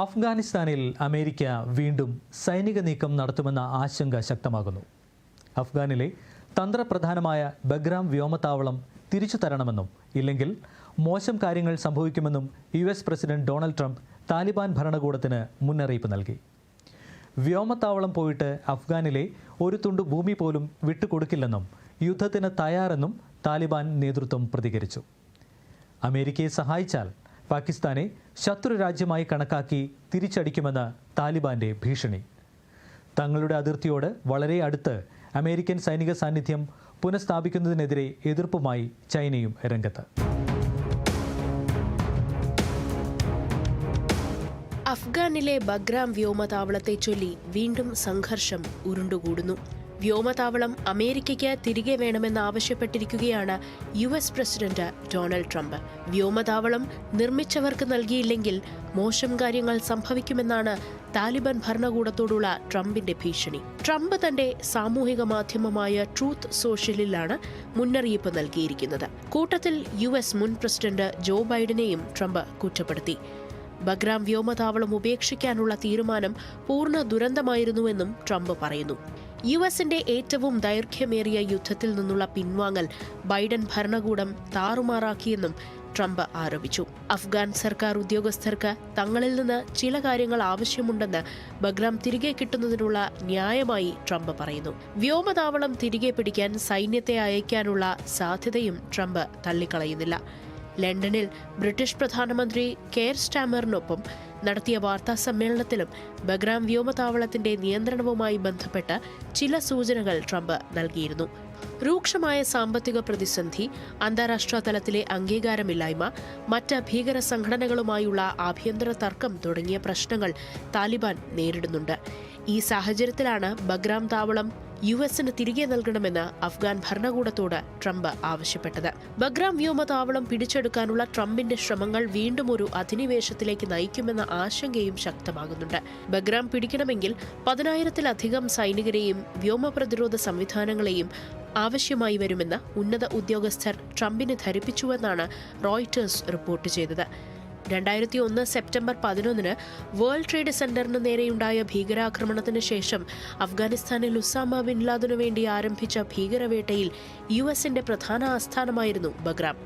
അഫ്ഗാനിസ്ഥാനിൽ അമേരിക്ക വീണ്ടും സൈനിക നീക്കം നടത്തുമെന്ന ആശങ്ക ശക്തമാകുന്നു. അഫ്ഗാനിലെ തന്ത്രപ്രധാനമായ ബഗ്രാം വ്യോമത്താവളം തിരിച്ചു തരണമെന്നും ഇല്ലെങ്കിൽ മോശം കാര്യങ്ങൾ സംഭവിക്കുമെന്നും U S president Donald Trump Taliban ഭരണകൂടത്തിന് മുന്നറിയിപ്പ് നൽകി. വ്യോമത്താവളം പോയിട്ട് അഫ്ഗാനിലെ ഒരു തുണ്ട് ഭൂമി പോലും വിട്ടുകൊടുക്കില്ലെന്നും യുദ്ധത്തിന് തയ്യാറെന്നും താലിബാൻ നേതൃത്വം പ്രതികരിച്ചു. അമേരിക്കയെ സഹായിച്ചാൽ പാകിസ്ഥാനെ ശത്രു രാജ്യമായി കണക്കാക്കി തിരിച്ചടിക്കുമെന്ന് താലിബാന്റെ ഭീഷണി. തങ്ങളുടെ അതിർത്തിയോട് വളരെ അടുത്ത് അമേരിക്കൻ സൈനിക സാന്നിധ്യം പുനഃസ്ഥാപിക്കുന്നതിനെതിരെ എതിർപ്പുമായി ചൈനയും രംഗത്ത്. അഫ്ഗാനിലെ ബഗ്രാം വ്യോമതാവളത്തെ ചൊല്ലി വീണ്ടും സംഘർഷം ഉരുണ്ടുകൂടുന്നു. വ്യോമതാവളം അമേരിക്കയ്ക്ക് തിരികെ വേണമെന്നാവശ്യപ്പെട്ടിരിക്കുകയാണ് U S president Donald Trump. വ്യോമതാവളം നിർമ്മിച്ചവർക്ക് നൽകിയില്ലെങ്കിൽ മോശം കാര്യങ്ങൾ സംഭവിക്കുമെന്നാണ് താലിബാൻ ഭരണകൂടത്തോടുള്ള ട്രംപിന്റെ ഭീഷണി. ട്രംപ് തന്റെ സാമൂഹിക മാധ്യമമായ ട്രൂത്ത് സോഷ്യലിലാണ് മുന്നറിയിപ്പ് നൽകിയിരിക്കുന്നത്. കൂട്ടത്തിൽ യു എസ് മുൻ പ്രസിഡന്റ് ജോ ബൈഡനെയും ട്രംപ് കുറ്റപ്പെടുത്തി. ബഗ്രാം വ്യോമതാവളം ഉപേക്ഷിക്കാനുള്ള തീരുമാനം പൂർണ ദുരന്തമായിരുന്നുവെന്നും ട്രംപ് പറയുന്നു. യു എസിന്റെ ഏറ്റവും ദൈർഘ്യമേറിയ യുദ്ധത്തിൽ നിന്നുള്ള പിൻവാങ്ങൽ ബൈഡൻ ഭരണകൂടം താറുമാറാക്കിയെന്നും ട്രംപ് ആരോപിച്ചു. അഫ്ഗാൻ സർക്കാർ ഉദ്യോഗസ്ഥർക്ക് തങ്ങളിൽ നിന്ന് ചില കാര്യങ്ങൾ ആവശ്യമുണ്ടെന്ന് ബഗ്രാം തിരികെ കിട്ടുന്നതിനുള്ള ന്യായമായി ട്രംപ് പറയുന്നു. വ്യോമതാവളം തിരികെ പിടിക്കാൻ സൈന്യത്തെ അയക്കാനുള്ള സാധ്യതയും ട്രംപ് തള്ളിക്കളയുന്നില്ല. ലണ്ടനിൽ ബ്രിട്ടീഷ് പ്രധാനമന്ത്രി കെയർ സ്റ്റാമറിനൊപ്പം നടത്തിയ വാർത്താ സമ്മേളനത്തിലും ബഗ്രാം വ്യോമതാവളത്തിന്റെ നിയന്ത്രണവുമായി ബന്ധപ്പെട്ട് ചില സൂചനകൾ ട്രംപ് നൽകിയിരുന്നു. രൂക്ഷമായ സാമ്പത്തിക പ്രതിസന്ധി അന്താരാഷ്ട്ര തലത്തിലെ അംഗീകാരമില്ലായ്മ മറ്റ് ഭീകര സംഘടനകളുമായുള്ള ആഭ്യന്തര തർക്കം തുടങ്ങിയ പ്രശ്നങ്ങൾ താലിബാൻ നേരിടുന്നുണ്ട്. ഈ സാഹചര്യത്തിലാണ് ബഗ്രാം താവളം യു എസിന് തിരികെ നൽകണമെന്ന് അഫ്ഗാൻ ഭരണകൂടത്തോട് ട്രംപ് ആവശ്യപ്പെട്ടത്. ബഗ്രാം വ്യോമതാവളം പിടിച്ചെടുക്കാനുള്ള ട്രംപിന്റെ ശ്രമങ്ങൾ വീണ്ടും ഒരു അധിനിവേശത്തിലേക്ക് നയിക്കുമെന്ന ആശങ്കയും ശക്തമാകുന്നുണ്ട്. ബഗ്രാം പിടിക്കണമെങ്കിൽ പതിനായിരത്തിലധികം സൈനികരെയും വ്യോമ പ്രതിരോധ സംവിധാനങ്ങളെയും ആവശ്യമായി വരുമെന്ന് ഉന്നത ഉദ്യോഗസ്ഥർ ട്രംപിനെ ധരിപ്പിച്ചുവെന്നാണ് റോയിറ്റേഴ്സ് റിപ്പോർട്ട് ചെയ്തത്. രണ്ടായിരത്തി ഒന്ന് സെപ്റ്റംബർ പതിനൊന്നിന് വേൾഡ് ട്രേഡ് സെന്ററിന് നേരെയുണ്ടായ ഭീകരാക്രമണത്തിന് ശേഷം അഫ്ഗാനിസ്ഥാനിൽ ഉസാമ ബിൻ ലാദനു വേണ്ടി ആരംഭിച്ച ഭീകരവേട്ടയിൽ യു എസിന്റെ പ്രധാന ആസ്ഥാനമായിരുന്നു ബഗ്രാം.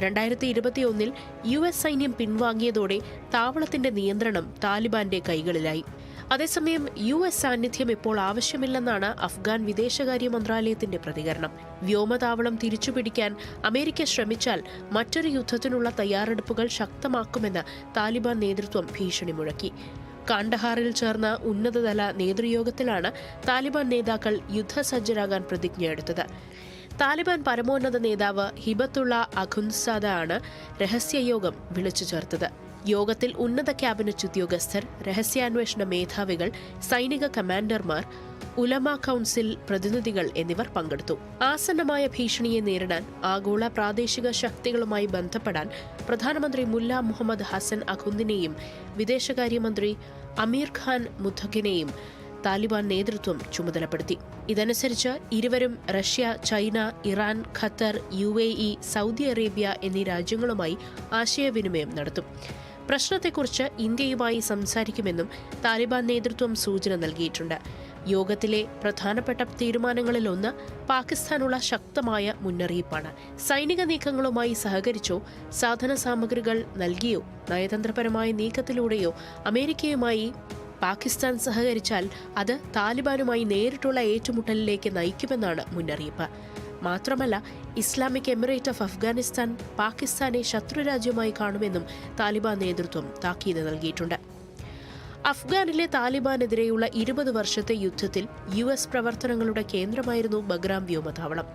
രണ്ടായിരത്തി ഇരുപത്തിയൊന്നിൽ യു എസ് സൈന്യം പിൻവാങ്ങിയതോടെ താവളത്തിന്റെ നിയന്ത്രണം താലിബാന്റെ കൈകളിലായി. അതേസമയം യു എസ് സാന്നിധ്യം ഇപ്പോൾ ആവശ്യമില്ലെന്നാണ് അഫ്ഗാൻ വിദേശകാര്യ മന്ത്രാലയത്തിന്റെ പ്രതികരണം. വ്യോമതാവളം തിരിച്ചുപിടിക്കാൻ അമേരിക്ക ശ്രമിച്ചാൽ മറ്റൊരു യുദ്ധത്തിനുള്ള തയ്യാറെടുപ്പുകൾ ശക്തമാക്കുമെന്ന് താലിബാൻ നേതൃത്വം ഭീഷണി മുഴക്കി. കാണ്ഡഹാറിൽ ചേർന്ന ഉന്നതതല നേതൃയോഗത്തിലാണ് താലിബാൻ നേതാക്കൾ യുദ്ധസജ്ജരാകാൻ പ്രതിജ്ഞയെടുത്തത് താലിബാൻ പരമോന്നത നേതാവ് ഹിബത്തുള്ള അഖുൻസാദ ആണ് രഹസ്യയോഗം വിളിച്ചു ചേർത്തത്. യോഗത്തിൽ ഉന്നത ക്യാബിനറ്റ് ഉദ്യോഗസ്ഥർ രഹസ്യാന്വേഷണ മേധാവികൾ സൈനിക കമാൻഡർമാർ ഉലമ കൗൺസിൽ പ്രതിനിധികൾ എന്നിവർ പങ്കെടുത്തു. ആസന്നമായ ഭീഷണിയെ നേരിടാൻ ആഗോള പ്രാദേശിക ശക്തികളുമായി ബന്ധപ്പെടാൻ പ്രധാനമന്ത്രി മുല്ല മുഹമ്മദ് ഹസൻ അഖുന്ദിനെയും വിദേശകാര്യമന്ത്രി അമീർ ഖാൻ മുദ്ധഖിനെയും താലിബാൻ നേതൃത്വം ചുമതലപ്പെടുത്തി. ഇതനുസരിച്ച് ഇരുവരും റഷ്യ ചൈന ഇറാൻ ഖത്തർ യു സൗദി അറേബ്യ എന്നീ രാജ്യങ്ങളുമായി ആശയവിനിമയം നടത്തും. പ്രശ്നത്തെക്കുറിച്ച് ഇന്ത്യയുമായി സംസാരിക്കുമെന്നും താലിബാൻ നേതൃത്വം സൂചന നൽകിയിട്ടുണ്ട്. യോഗത്തിലെ പ്രധാനപ്പെട്ട തീരുമാനങ്ങളിലൊന്ന് പാകിസ്ഥാനുള്ള ശക്തമായ മുന്നറിയിപ്പാണ്. സൈനിക നീക്കങ്ങളുമായി സഹകരിച്ചോ സാധന സാമഗ്രികൾ നൽകിയോ നയതന്ത്രപരമായ നീക്കത്തിലൂടെയോ അമേരിക്കയുമായി പാകിസ്ഥാൻ സഹകരിച്ചാൽ അത് താലിബാനുമായി നേരിട്ടുള്ള ഏറ്റുമുട്ടലിലേക്ക് നയിക്കുമെന്നാണ് മുന്നറിയിപ്പ്. മാത്രമല്ല ഇസ്ലാമിക് എമിറേറ്റ് ഓഫ് അഫ്ഗാനിസ്ഥാൻ പാകിസ്ഥാനെ ശത്രുരാജ്യമായി കാണുമെന്നും താലിബാൻ നേതൃത്വം താക്കീത് നൽകിയിട്ടുണ്ട്. അഫ്ഗാനിലെ താലിബാനെതിരെയുള്ള ഇരുപത് വർഷത്തെ യുദ്ധത്തിൽ യു എസ് പ്രവർത്തനങ്ങളുടെ കേന്ദ്രമായിരുന്നു ബഗ്രാം വ്യോമതാവളം.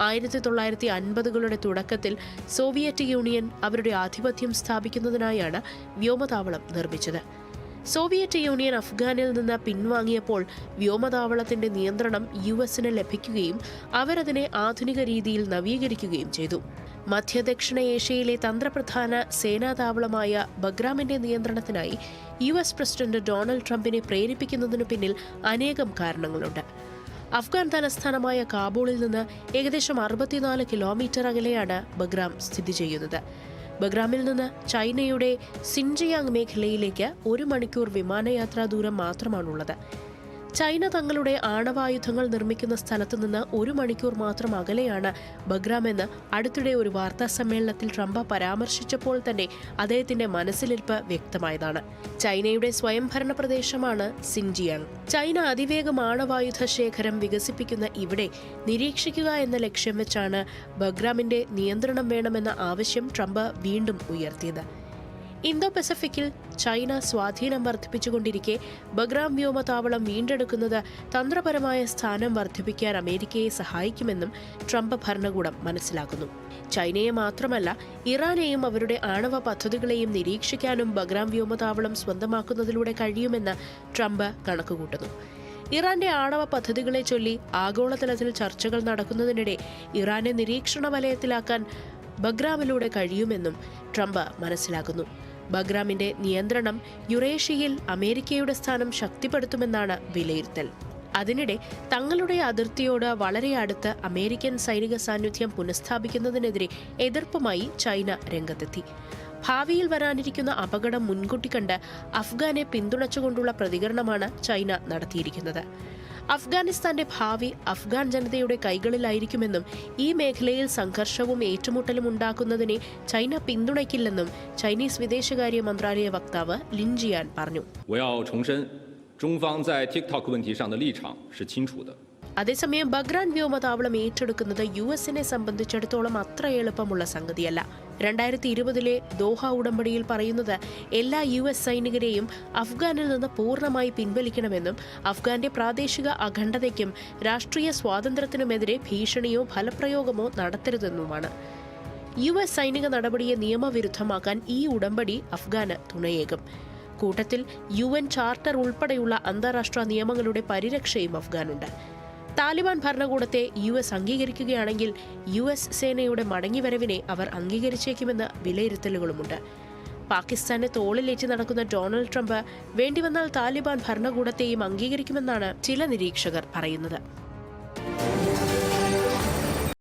ആയിരത്തി തൊള്ളായിരത്തി അൻപതുകളുടെ തുടക്കത്തിൽ സോവിയറ്റ് യൂണിയൻ അവരുടെ ആധിപത്യം സ്ഥാപിക്കുന്നതിനായാണ് വ്യോമതാവളം നിർമ്മിച്ചത്. സോവിയറ്റ് യൂണിയൻ അഫ്ഗാനിൽ നിന്ന് പിൻവാങ്ങിയപ്പോൾ വ്യോമതാവളത്തിന്റെ നിയന്ത്രണം യു എസിന് ലഭിക്കുകയും അവരതിനെ ആധുനിക രീതിയിൽ നവീകരിക്കുകയും ചെയ്തു. മധ്യദക്ഷിണ ഏഷ്യയിലെ തന്ത്രപ്രധാന സേനാതാവളമായ ബഗ്രാമിന്റെ നിയന്ത്രണത്തിനായി യു എസ് പ്രസിഡന്റ് ഡൊണാൾഡ് ട്രംപിനെ പ്രേരിപ്പിക്കുന്നതിനു പിന്നിൽ അനേകം കാരണങ്ങളുണ്ട്. അഫ്ഗാൻ തലസ്ഥാനമായ കാബൂളിൽ നിന്ന് ഏകദേശം അറുപത്തിനാല് കിലോമീറ്റർ അകലെയാണ് ബഗ്രാം സ്ഥിതി ചെയ്യുന്നത്. ബഗ്രാമിൽ നിന്ന് ചൈനയുടെ സിൻജിയാങ് മേഖലയിലേക്ക് ഒരു മണിക്കൂർ വിമാനയാത്രാ ദൂരം മാത്രമാണുള്ളത്. ചൈന തങ്ങളുടെ ആണവായുധങ്ങൾ നിർമ്മിക്കുന്ന സ്ഥലത്തു നിന്ന് ഒരു മണിക്കൂർ മാത്രം അകലെയാണ് ബഗ്രാം എന്ന് അടുത്തിടെ ഒരു വാർത്താ സമ്മേളനത്തിൽ ട്രംപ് പരാമർശിച്ചപ്പോൾ തന്നെ അദ്ദേഹത്തിന്റെ മനസ്സിലിരിപ്പ് വ്യക്തമായതാണ്. ചൈനയുടെ സ്വയംഭരണ പ്രദേശമാണ് സിൻജിയാങ്. ചൈന അതിവേഗം ആണവായുധ ശേഖരം വികസിപ്പിക്കുന്ന ഇവിടെ നിരീക്ഷിക്കുക എന്ന ലക്ഷ്യം വെച്ചാണ് ബഗ്രാമിന്റെ നിയന്ത്രണം വേണമെന്ന ആവശ്യം ട്രംപ് വീണ്ടും ഉയർത്തിയത്. ഇന്തോ പസഫിക്കിൽ ചൈന സ്വാധീനം വർദ്ധിപ്പിച്ചുകൊണ്ടിരിക്കെ ബഗ്രാം വ്യോമതാവളം വീണ്ടെടുക്കുന്നത് തന്ത്രപരമായ സ്ഥാനം വർദ്ധിപ്പിക്കാൻ അമേരിക്കയെ സഹായിക്കുമെന്നും ട്രംപ് ഭരണകൂടം മനസ്സിലാക്കുന്നു. ചൈനയെ മാത്രമല്ല ഇറാനെയും അവരുടെ ആണവ പദ്ധതികളെയും നിരീക്ഷിക്കാനും ബഗ്രാം വ്യോമതാവളം സ്വന്തമാക്കുന്നതിലൂടെ കഴിയുമെന്ന് ട്രംപ് കണക്കുകൂട്ടുന്നു. ഇറാന്റെ ആണവ പദ്ധതികളെ ചൊല്ലി ആഗോളതലത്തിൽ ചർച്ചകൾ നടക്കുന്നതിനിടെ ഇറാനെ നിരീക്ഷണ വലയത്തിലാക്കാൻ ബഗ്രാമിലൂടെ കഴിയുമെന്നും ട്രംപ് മനസ്സിലാക്കുന്നു. ബഗ്രാമിന്റെ നിയന്ത്രണം യുറേഷ്യയിൽ അമേരിക്കയുടെ സ്ഥാനം ശക്തിപ്പെടുത്തുമെന്നാണ് വിലയിരുത്തൽ. അതിനിടെ തങ്ങളുടെ അതിർത്തിയോട് വളരെ അടുത്ത് അമേരിക്കൻ സൈനിക സാന്നിധ്യം പുനഃസ്ഥാപിക്കുന്നതിനെതിരെ എതിർപ്പുമായി ചൈന രംഗത്തെത്തി. ഭാവിയിൽ വരാനിരിക്കുന്ന അപകടം മുൻകൂട്ടി കണ്ട് അഫ്ഗാനെ പിന്തുണച്ചുകൊണ്ടുള്ള പ്രതികരണമാണ് ചൈന നടത്തിയിരിക്കുന്നത്. അഫ്ഗാനിസ്ഥാന്റെ ഭാവി അഫ്ഗാൻ ജനതയുടെ കൈകളിലായിരിക്കുമെന്നും ഈ മേഖലയിൽ സംഘർഷവും ഏറ്റുമുട്ടലും ഉണ്ടാക്കുന്നതിനെ ചൈന പിന്തുണയ്ക്കില്ലെന്നും ചൈനീസ് വിദേശകാര്യ മന്ത്രാലയ വക്താവ് ലിൻജിയാൻ പറഞ്ഞു 我要重申，中方在 TikTok 问题上的立场是清楚的。 അതേസമയം ബഗ്രാൻ വ്യോമതാവളം ഏറ്റെടുക്കുന്നത് യു എസിനെ സംബന്ധിച്ചിടത്തോളം അത്ര എളുപ്പമുള്ള സംഗതിയല്ല. രണ്ടായിരത്തി ഇരുപതിലെ ദോഹ ഉടമ്പടിയിൽ പറയുന്നത് എല്ലാ യു എസ് സൈനികരെയും അഫ്ഗാനിൽ നിന്ന് പൂർണമായി പിൻവലിക്കണമെന്നും അഫ്ഗാന്റെ പ്രാദേശിക അഖണ്ഡതയ്ക്കും രാഷ്ട്രീയ സ്വാതന്ത്ര്യത്തിനുമെതിരെ ഭീഷണിയോ ഫലപ്രയോഗമോ നടത്തരുതെന്നുമാണ്. യു എസ് സൈനിക നടപടിയെ നിയമവിരുദ്ധമാക്കാൻ ഈ ഉടമ്പടി അഫ്ഗാന് തുണയേകും. കൂട്ടത്തിൽ യു എൻ ചാർട്ടർ ഉൾപ്പെടെയുള്ള അന്താരാഷ്ട്ര നിയമങ്ങളുടെ പരിരക്ഷയും അഫ്ഗാനുണ്ട്. താലിബാൻ ഭരണകൂടത്തെ യു എസ് അംഗീകരിക്കുകയാണെങ്കിൽ യു എസ് സേനയുടെ മടങ്ങിവരവിനെ അവർ അംഗീകരിച്ചേക്കുമെന്ന് വിലയിരുത്തലുകളുമുണ്ട്. പാകിസ്ഥാനെ തോളിലേറ്റ് നടക്കുന്ന ഡൊണാൾഡ് ട്രംപ് വേണ്ടിവന്നാൽ താലിബാൻ ഭരണകൂടത്തെയും അംഗീകരിക്കുമെന്നാണ് ചില നിരീക്ഷകർ പറയുന്നത്.